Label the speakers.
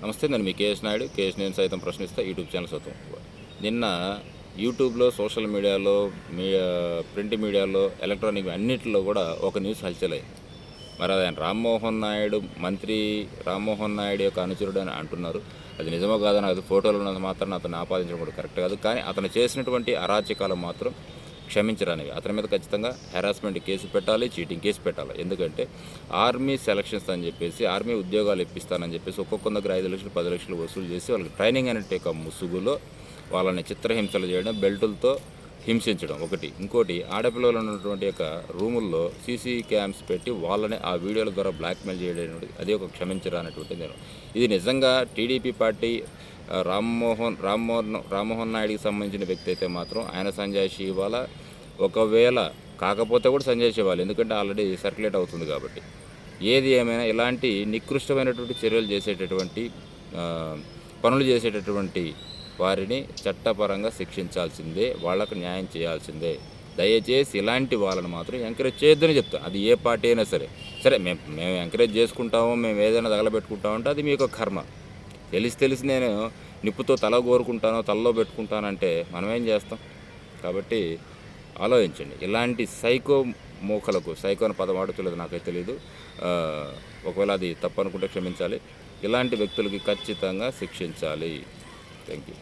Speaker 1: నమస్తే నేను మీ KS Naidu. KS నేను సైతం ప్రశ్నిస్తా యూట్యూబ్ ఛానల్ సొంతం. నిన్న యూట్యూబ్లో సోషల్ మీడియాలో మీ ప్రింట్ మీడియాలో ఎలక్ట్రానిక్ అన్నింటిలో కూడా ఒక న్యూస్ హల్చల్ అయింది. మరి అది ఆయన రామ్మోహన్ నాయుడు మంత్రి రామ్మోహన్ నాయుడు యొక్క అనుచరుడు అని అంటున్నారు. అది నిజమో కాదని అది ఫోటోలు ఉన్నది మాత్రం అతను ఆపాదించడం కూడా కరెక్ట్ కాదు. కానీ అతను చేసినటువంటి అరాచకాలు మాత్రం క్షమించరానివి అతని మీద ఖచ్చితంగా హెరాస్మెంట్ కేసు పెట్టాలి చీటింగ్ కేసు పెట్టాలి. ఎందుకంటే ఆర్మీ సెలక్షన్స్ అని చెప్పేసి ఆర్మీ ఉద్యోగాలు ఇప్పిస్తానని చెప్పేసి ఒక్కొక్క దగ్గర ఐదు లక్షలు పది లక్షలు వసూలు చేసి వాళ్ళకి ట్రైనింగ్ అనే ఒక ముసుగులో వాళ్ళని చిత్రహింసలు చేయడం బెల్టులతో హింసించడం ఒకటి. ఇంకోటి ఆడపిల్లలు ఉన్నటువంటి యొక్క రూముల్లో సీసీ క్యామ్స్ పెట్టి వాళ్ళని ఆ వీడియోల ద్వారా బ్లాక్మెయిల్ చేయడం అది ఒక క్షమించరానటువంటి నేను. ఇది నిజంగా టీడీపీ పార్టీ రామ్మోహన్ రామ్మోహన్ రామ్మోహన్ నాయుడికి సంబంధించిన వ్యక్తి అయితే మాత్రం ఆయన సంజయ్ ఇవాళ ఒకవేళ కాకపోతే కూడా సంజయ్ ఇవ్వాలి. ఎందుకంటే ఆల్రెడీ సర్క్యులేట్ అవుతుంది కాబట్టి. ఏది ఏమైనా ఇలాంటి నికృష్టమైనటువంటి చర్యలు చేసేటటువంటి పనులు చేసేటటువంటి వారిని చట్టపరంగా శిక్షించాల్సిందే వాళ్ళకు న్యాయం చేయాల్సిందే. దయచేసి ఇలాంటి వాళ్ళని మాత్రం ఎంకరేజ్ చేయొద్దని చెప్తాను అది ఏ పార్టీ అయినా సరే. సరే మేము మేము ఎంకరేజ్ చేసుకుంటాము మేము ఏదైనా తగలబెట్టుకుంటామంటే అది మీకు కర్మ. తెలిసి తెలిసి నేను నిప్పుతో తల కోరుకుంటానో తలలో పెట్టుకుంటానంటే మనం ఏం చేస్తాం? కాబట్టి ఆలోచించండి. ఇలాంటి సైకో మూకలకు సైకో అని పదం వాడుతులేదు నాకైతే తెలియదు ఒకవేళ అది తప్పనుకుంటే క్షమించాలి. ఇలాంటి వ్యక్తులకి ఖచ్చితంగా శిక్షించాలి. Thank you.